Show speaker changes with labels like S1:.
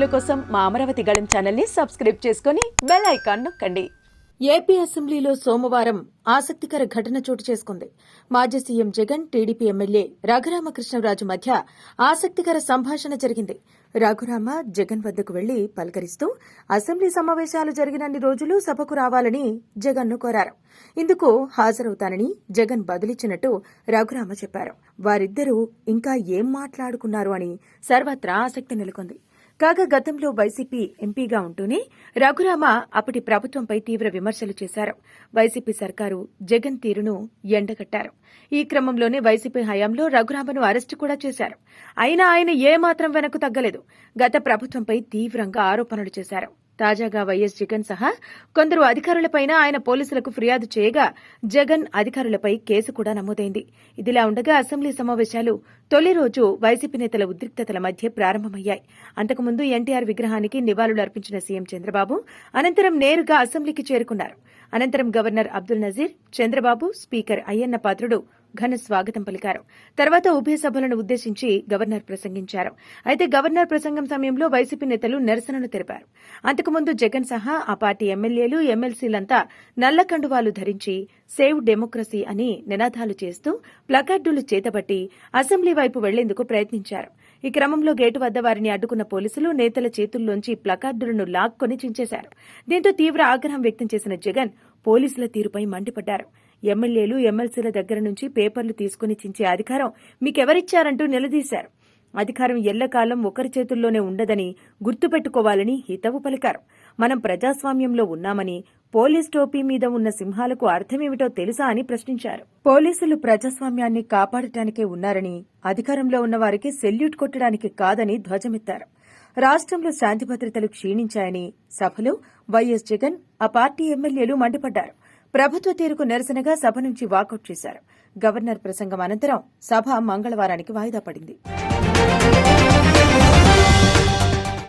S1: వీడియోల కోసం మా అమరావతి గళం ఛానల్ని సబ్స్క్రైబ్ చేసుకుని బెల్ ఐకాన్ నొక్కండి. ఏపీ అసెంబ్లీలో సోమవారం ఆసక్తికర ఘటన చోటు చేసుకుంది. మాజీ CM Jagan TDP MLA Raghuramakrishnaraju మధ్య ఆసక్తికర సంభాషణ జరిగింది. రఘురామ జగన్ వద్దకు వెళ్ళి పలకరిస్తూ అసెంబ్లీ సమావేశాలు జరిగినన్ని రోజులు సభకు రావాలని జగన్ను కోరారు. ఇందుకు హాజరవుతానని జగన్ బదులిచ్చినట్టు రఘురామ చెప్పారు. వారిద్దరూ ఇంకా ఏం మాట్లాడుకున్నారు అని సర్వత్రా ఆసక్తి నెలకొంది. కాగా గతంలో వైసీపీ ఎంపీగా ఉంటూనే రఘురామ అప్పటి ప్రభుత్వంపై తీవ్ర విమర్శలు చేశారు. వైసీపీ సర్కారు జగన్ తీరును ఎండగట్టారు. ఈ క్రమంలోనే వైసీపీ హయాంలో రఘురామను అరెస్టు కూడా చేశారు. అయినా ఆయన ఏమాత్రం వెనక్కు తగ్గలేదు. గత ప్రభుత్వంపై తీవ్రంగా ఆరోపణలు చేశారు. తాజాగా వైఎస్ జగన్ సహా కొందరు అధికారులపైన ఆయన పోలీసులకు ఫిర్యాదు చేయగా జగన్ అధికారులపై కేసు కూడా నమోదైంది. ఇదిలా ఉండగా అసెంబ్లీ సమావేశాలు తొలి రోజు వైసీపీ నేతల ఉద్రిక్తతల మధ్య ప్రారంభమయ్యాయి. అంతకుముందు ఎన్టీఆర్ విగ్రహానికి నివాళులు అర్పించిన సీఎం చంద్రబాబు అనంతరం నేరుగా అసెంబ్లీకి చేరుకున్నారు. అనంతరం గవర్నర్ అబ్దుల్ నజీర్ చంద్రబాబు స్పీకర్ అయ్యన్న పాత్రుడు ఘన స్వాగతం పలికారు. తర్వాత ఉభయ సభలను ఉద్దేశించి గవర్నర్ ప్రసంగించారు. అయితే గవర్నర్ ప్రసంగం సమయంలో వైసీపీ నేతలు నిరసనలు తెలిపారు. అంతకుముందు జగన్ సహా ఆ పార్టీ ఎమ్మెల్యేలు ఎమ్మెల్సీలంతా నల్ల కండువాలు ధరించి సేవ్ డెమోక్రసీ అని నినాదాలు చేస్తూ ప్లకార్డులు చేతబట్టి అసెంబ్లీ వైపు వెళ్ళేందుకు ప్రయత్నించారు. ఈ క్రమంలో గేటు వద్ద వారిని అడ్డుకున్న పోలీసులు నేతల చేతుల్లోంచి ప్లకార్డులను లాక్కొని చించేశారు. దీంతో తీవ్ర ఆగ్రహం వ్యక్తం చేసిన జగన్ పోలీసుల తీరుపై మండిపడ్డారు. ఎమ్మెల్యేలు ఎమ్మెల్సీల దగ్గర నుంచి పేపర్లు తీసుకుని చించే అధికారం మీకెవరిచ్చారంటూ నిలదీశారు. అధికారం ఎల్లకాలం ఒకరి చేతుల్లోనే ఉండదని గుర్తుపెట్టుకోవాలని హితవు పలికారు. మనం ప్రజాస్వామ్యంలో ఉన్నామని పోలీస్ టోపీ మీద ఉన్న సింహాలకు అర్థమేమిటో తెలుసా అని ప్రశ్నించారు. పోలీసులు ప్రజాస్వామ్యాన్ని కాపాడటానికే ఉన్నారని అధికారంలో ఉన్నవారికి సెల్యూట్ కొట్టడానికి కాదని ధ్వజమెత్తారు. రాష్ట్రంలో శాంతి భద్రతలు క్షీణించాయని సభలో వైఎస్ జగన్ ఆ పార్టీ ఎమ్మెల్యేలు మండిపడ్డారు. ప్రభుత్వ తీరుకు నిరసనగా సభ నుంచి వాకౌట్ చేశారు. గవర్నర్ ప్రసంగం అనంతరం సభ మంగళవారానికి వాయిదా పడింది.